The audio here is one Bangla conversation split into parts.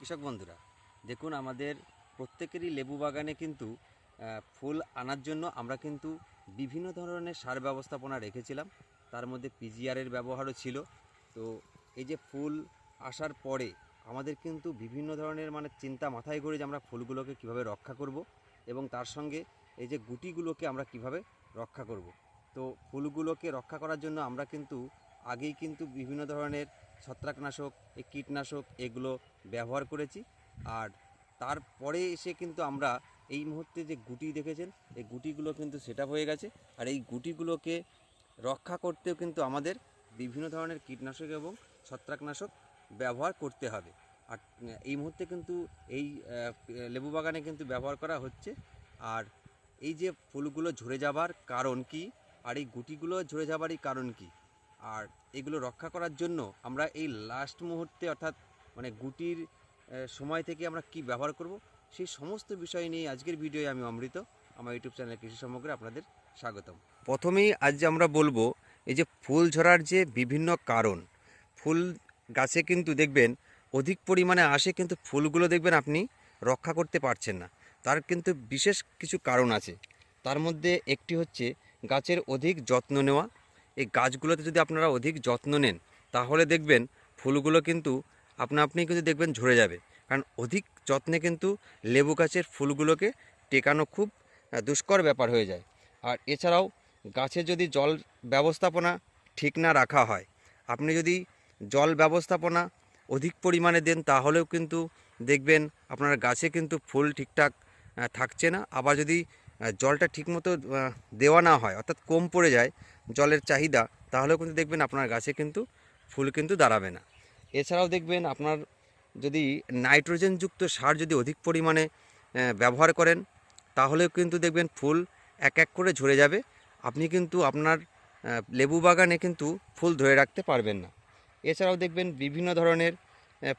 কৃষক বন্ধুরা, দেখুন আমাদের প্রত্যেকেরই লেবু বাগানে কিন্তু ফুল আনার জন্য আমরা কিন্তু বিভিন্ন ধরনের সার ব্যবস্থাপনা রেখেছিলাম। তার মধ্যে পিজিআরের ব্যবহারও ছিল। তো এই যে ফুল আসার পরে আমাদের কিন্তু বিভিন্ন ধরনের মানে চিন্তা মাথায় করে যে আমরা ফুলগুলোকে কীভাবে রক্ষা করব এবং তার সঙ্গে এই যে গুটিগুলোকে আমরা কীভাবে রক্ষা করব। তো ফুলগুলোকে রক্ষা করার জন্য আমরা কিন্তু আগেই কিন্তু বিভিন্ন ধরনের ছত্রাকনাশক, এই কীটনাশক এগুলো ব্যবহার করেছি। আর তারপরে এসে কিন্তু আমরা এই মুহূর্তে যে গুটি দেখেছেন, এই গুটিগুলো কিন্তু সেট হয়ে গেছে। আর এই গুটিগুলোকে রক্ষা করতেও কিন্তু আমাদের বিভিন্ন ধরনের কীটনাশক এবং ছত্রাকনাশক ব্যবহার করতে হবে। আর এই মুহূর্তে কিন্তু এই লেবু বাগানে কিন্তু ব্যবহার করা হচ্ছে। আর এই যে ফুলগুলো ঝরে যাবার কারণ কি? আর এই গুটিগুলো ঝরে যাবারই কারণ কি? আর এগুলো রক্ষা করার জন্য আমরা এই লাস্ট মুহূর্তে অর্থাৎ মানে গুটির সময় থেকে আমরা কি ব্যবহার করব, সেই সমস্ত বিষয় নিয়ে আজকের ভিডিওয়ে আমি অমৃত। আমার ইউটিউব চ্যানেল কৃষি সমগ্রে আপনাদের স্বাগতম। প্রথমেই আজ আমরা বলব, এই যে ফুল ঝরার যে বিভিন্ন কারণ, ফুল গাছে কিন্তু দেখবেন অধিক পরিমাণে আসে, কিন্তু ফুলগুলো দেখবেন আপনি রক্ষা করতে পারছেন না। তার কিন্তু বিশেষ কিছু কারণ আছে। তার মধ্যে একটি হচ্ছে গাছের অধিক যত্ন নেওয়া এই গাছগুলোতে যদি আপনারা অধিক যত্ন নেন, তাহলে দেখবেন ফুলগুলো কিন্তু আপনা আপনি কিন্তু দেখবেন ঝরে যাবে। কারণ অধিক যত্নে কিন্তু লেবু গাছের ফুলগুলোকে টেকানো খুব দুষ্কর ব্যাপার হয়ে যায়। আর এছাড়াও গাছে যদি জল ব্যবস্থাপনা ঠিক না রাখা হয়, আপনি যদি জল ব্যবস্থাপনা অধিক পরিমাণে দেন, তাহলেও কিন্তু দেখবেন আপনার গাছে কিন্তু ফুল ঠিকঠাক থাকছে না। আবার যদি জলটা ঠিকমতো দেওয়া না হয়, অর্থাৎ কম পড়ে যায় জলের চাহিদা, তাহলেও কিন্তু দেখবেন আপনার গাছে কিন্তু ফুল কিন্তু দাঁড়াবে না। এছাড়াও দেখবেন আপনার যদি নাইট্রোজেনযুক্ত সার যদি অধিক পরিমাণে ব্যবহার করেন, তাহলেও কিন্তু দেখবেন ফুল এক এক করে ঝরে যাবে। আপনি কিন্তু আপনার লেবু বাগানে কিন্তু ফুল ধরে রাখতে পারবেন না। এছাড়াও দেখবেন বিভিন্ন ধরনের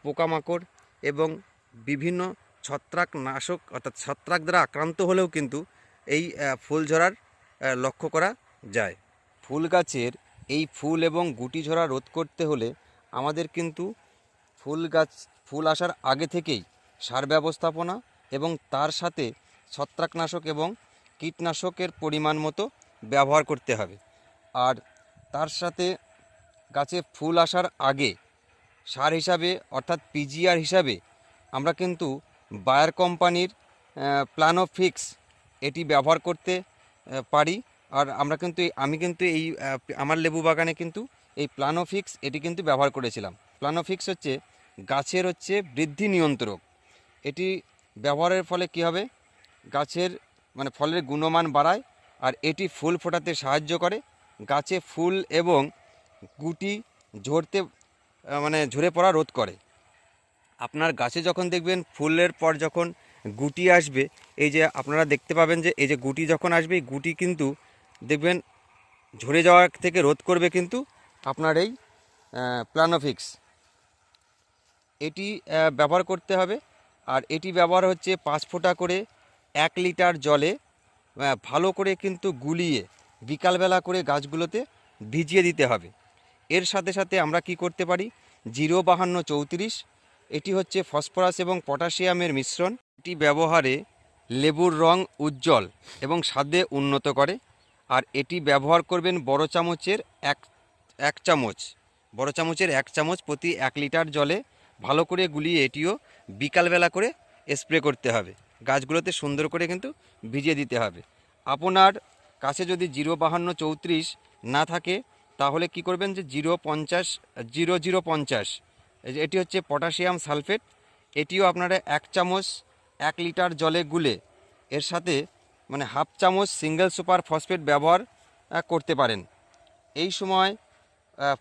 পোকামাকড় এবং বিভিন্ন ছত্রাক নাশক অর্থাৎ ছত্রাক দ্বারা আক্রান্ত হলেও কিন্তু এই ফুল ঝরার লক্ষ্য করা যায়। ফুল গাছের এই ফুল এবং গুটি ঝরা রোধ করতে হলে আমাদের কিন্তু ফুল গাছ, ফুল আসার আগে থেকেই সার ব্যবস্থাপনা এবং তার সাথে ছত্রাকনাশক এবং কীটনাশকের পরিমাণ মতো ব্যবহার করতে হবে। আর তার সাথে গাছে ফুল আসার আগে সার হিসাবে, অর্থাৎ পিজিআর হিসাবে আমরা কিন্তু বায়ার কোম্পানির প্ল্যানোফিক্স এটি ব্যবহার করতে পারি। আর আমরা কিন্তু আমি কিন্তু এই আমার লেবু বাগানে কিন্তু এই প্লানোফিক্স এটি কিন্তু ব্যবহার করেছিলাম। প্লানোফিক্স হচ্ছে গাছের হচ্ছে বৃদ্ধি নিয়ন্ত্রক। এটি ব্যবহারের ফলে কী হবে? গাছের মানে ফলের গুণমান বাড়ায় আর এটি ফুল ফোটাতে সাহায্য করে। গাছে ফুল এবং গুটি ঝরতে মানে ঝরে পড়া রোধ করে। আপনার গাছে যখন দেখবেন ফুলের পর যখন গুটি আসবে, এই যে আপনারা দেখতে পাবেন যে এই যে গুটি যখন আসবে, এই গুটি কিন্তু দেখবেন ঝরে যাওয়ার থেকে রোধ করবে কিন্তু আপনার এই প্ল্যানোফিক্স এটি ব্যবহার করতে হবে। আর এটি ব্যবহার হচ্ছে পাঁচ ফোঁটা করে এক লিটার জলে ভালো করে কিন্তু গুলিয়ে বিকালবেলা করে গাছগুলোতে ভিজিয়ে দিতে হবে। এর সাথে সাথে আমরা কি করতে পারি? জিরো বাহান্ন চৌত্রিশ এটি হচ্ছে ফসফরাস এবং পটাশিয়ামের মিশ্রণ। এটি ব্যবহারে লেবুর রং উজ্জ্বল এবং স্বাদে উন্নত করে। আর এটি ব্যবহার করবেন বড় চামচের এক এক চামচ। বড় চামচের এক চামচ প্রতি এক লিটার জলে ভালো করে গুলিয়ে এটিও বিকালবেলা করে স্প্রে করতে হবে। গাছগুলোতে সুন্দর করে কিন্তু ভিজিয়ে দিতে হবে। আপনার কাছে যদি জিরো বাহান্ন চৌত্রিশ না থাকে, তাহলে কি করবেন যে জিরো পঞ্চাশ, জিরো জিরো পঞ্চাশ এটি হচ্ছে পটাশিয়াম সালফেট। এটিও আপনারা এক চামচ, এক লিটার জলে গুলে এর সাথে মানে হাফ চামচ সিঙ্গেল সুপার ফসফেট ব্যবহার করতে পারেন। এই সময়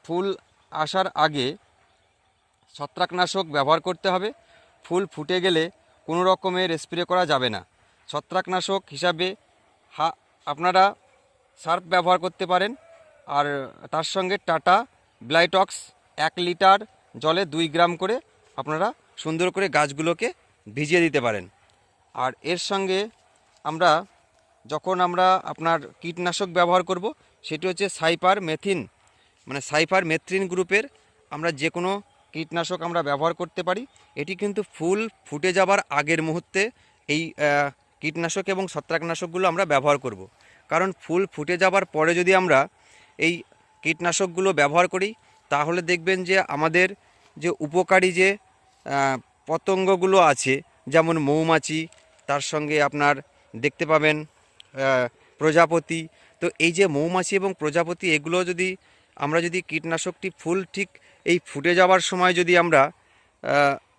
ফুল আসার আগে ছত্রাকনাশক ব্যবহার করতে হবে। ফুল ফুটে গেলে কোনো রকমের স্প্রে করা যাবে না। ছত্রাকনাশক হিসাবে হা, আপনারা সার্ফ ব্যবহার করতে পারেন। আর তার সঙ্গে টাটা ব্লাইটক্স এক লিটার জলে দুই গ্রাম করে আপনারা সুন্দর করে গাছগুলোকে ভিজিয়ে দিতে পারেন আর এর সঙ্গে আমরা যখন আমরা আপনার কীটনাশক ব্যবহার করব, সেটি হচ্ছে সাইপার মেথিন মানে সাইফার মেথ্রিন গ্রুপের আমরা যে কোনো কীটনাশক আমরা ব্যবহার করতে পারি এটি কিন্তু ফুল ফুটে যাবার আগের মুহূর্তে এই কীটনাশক এবং ছত্রাকনাশকগুলো আমরা ব্যবহার করব। কারণ ফুল ফুটে যাবার পরে যদি আমরা এই কীটনাশকগুলো ব্যবহার করি তাহলে দেখবেন যে আমাদের যে উপকারী যে পতঙ্গগুলো আছে, যেমন মৌমাছি, তার সঙ্গে আপনার দেখতে পাবেন প্রজাপতি। তো এই যে মৌমাছি এবং প্রজাপতি, এগুলো যদি আমরা যদি কীটনাশকটি ফুল ঠিক এই ফুটে যাওয়ার সময় যদি আমরা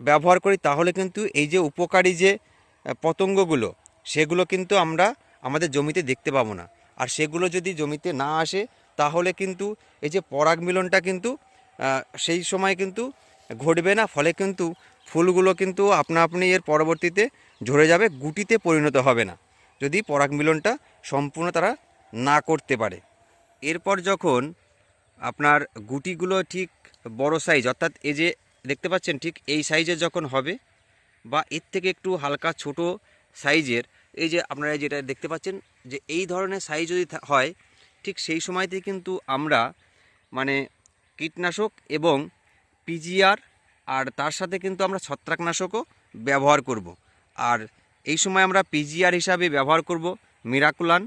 ব্যবহার করি, তাহলে কিন্তু এই যে উপকারী যে পতঙ্গগুলো, সেগুলো কিন্তু আমরা আমাদের জমিতে দেখতে পাবো না। আর সেগুলো যদি জমিতে না আসে তাহলে কিন্তু এই যে পরাগ মিলনটা কিন্তু সেই সময় কিন্তু ঘটবে না। ফলে কিন্তু ফুলগুলো কিন্তু আপনা আপনি এর পরবর্তীতে ঝরে যাবে, গুটিতে পরিণত হবে না। যদি পরাগ মিলনটা সম্পূর্ণ তারা না করতে পারে। এরপর যখন আপনার গুটিগুলো ঠিক বড় সাইজ অর্থাৎ এই যে দেখতে পাচ্ছেন ঠিক এই সাইজের যখন হবে বা এর থেকে একটু হালকা ছোট সাইজের এই যে আপনারা যেটা দেখতে পাচ্ছেন যে এই ধরনের সাইজ যদি হয় ঠিক সেই সময়তে কিন্তু আমরা মানে কীটনাশক এবং পিজিআর আর তার সাথে কিন্তু আমরা ছত্রাকনাশকও ব্যবহার করব। আর এই সময় আমরা পিজিআর হিসাবে ব্যবহার করব মিরাকুলান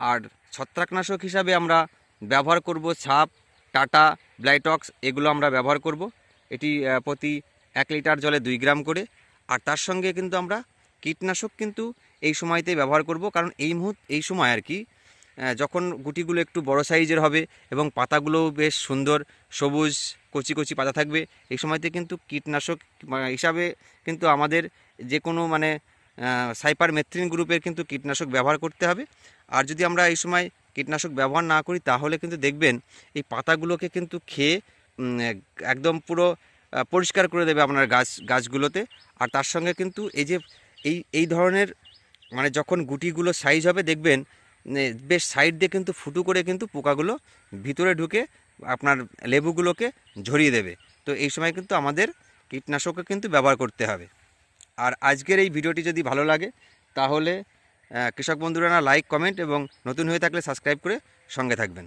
আর ছত্রাকনাশক হিসাবে আমরা ব্যবহার করব ছাপ টাটা ব্লাইটক্স এগুলো আমরা ব্যবহার করব। এটি প্রতি এক লিটার জলে দুই গ্রাম করে। আর তার সঙ্গে কিন্তু আমরা কীটনাশক কিন্তু এই সময়তে ব্যবহার করব। কারণ এই মুহূর্ত, এই সময় আর কি যখন গুটিগুলো একটু বড় সাইজের হবে এবং পাতাগুলোও বেশ সুন্দর, সবুজ, কচি কচি পাতা থাকবে, এই সময়তে কিন্তু কীটনাশক হিসাবে কিন্তু আমাদের যে কোনো মানে সাইপার মেথ্রিন গ্রুপের কিন্তু কীটনাশক ব্যবহার করতে হবে। আর যদি আমরা এই সময় কীটনাশক ব্যবহার না করি, তাহলে কিন্তু দেখবেন এই পাতাগুলোকে কিন্তু খেয়ে একদম পুরো পরিষ্কার করে দেবে আপনার গাছ, গাছগুলোতে। আর তার সঙ্গে কিন্তু এই যে, এই এই ধরনের মানে যখন গুটিগুলো সাইজ হবে, দেখবেন বেশ সাইড দিয়ে কিন্তু ফুটো করে কিন্তু পোকাগুলো ভিতরে ঢুকে আপনার লেবুগুলোকে ঝরিয়ে দেবে। তো এই সময় কিন্তু আমাদের কীটনাশকও কিন্তু ব্যবহার করতে হবে। আর আজকের এই ভিডিওটি যদি ভালো লাগে, তাহলে কৃষক বন্ধুরা লাইক কমেন্ট এবং নতুন হয়ে থাকলে সাবস্ক্রাইব করে সঙ্গে থাকবেন।